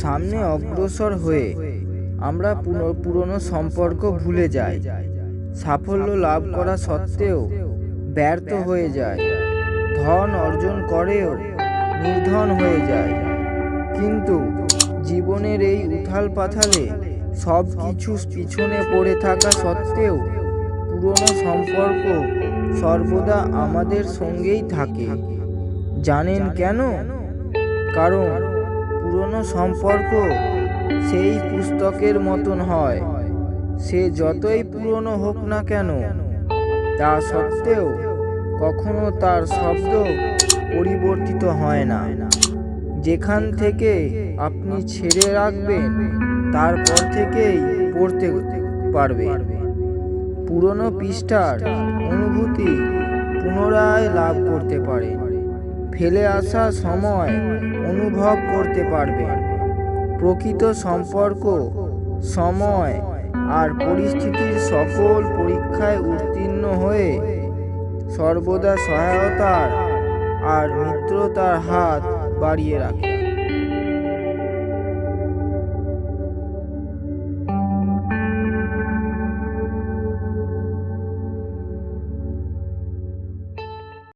সামনে অগ্রসর হয়ে আমরা পুরনো সম্পর্ক ভুলে যাই। সাফল্য লাভ করা সত্ত্বেও ব্যর্থ হয়ে যায় ধন অর্জন করেও নির্ধন হয়ে যায় কিন্তু জীবনের এই উথাল পাথালে সব কিছু পিছনে পড়ে থাকা সত্ত্বেও পুরনো সম্পর্ক সর্বদা আমাদের সঙ্গেই থাকে। জানেন কেন? কারণ পুরনো সম্পর্ক সেই পুস্তকের মতন হয়। সে যতই পুরনো হোক না কেন, তা সত্ত্বেও কখনো তার শব্দ পরিবর্তিত হয় না। যেখান থেকে আপনি ছেড়ে রাখবেন, তারপর থেকেই পড়তে পারবেন। পুরনো পৃষ্ঠার অনুভূতি পুনরায় লাভ করতে পারেন ফেলে আসা সময় অনুভব করতে পারবে। প্রকৃত সম্পর্ক, সময় আর পরিস্থিতির সকল পরীক্ষায় উত্তীর্ণ হয়ে সর্বদা সহায়তার আর মিত্রতার হাত বাড়িয়ে রাখে।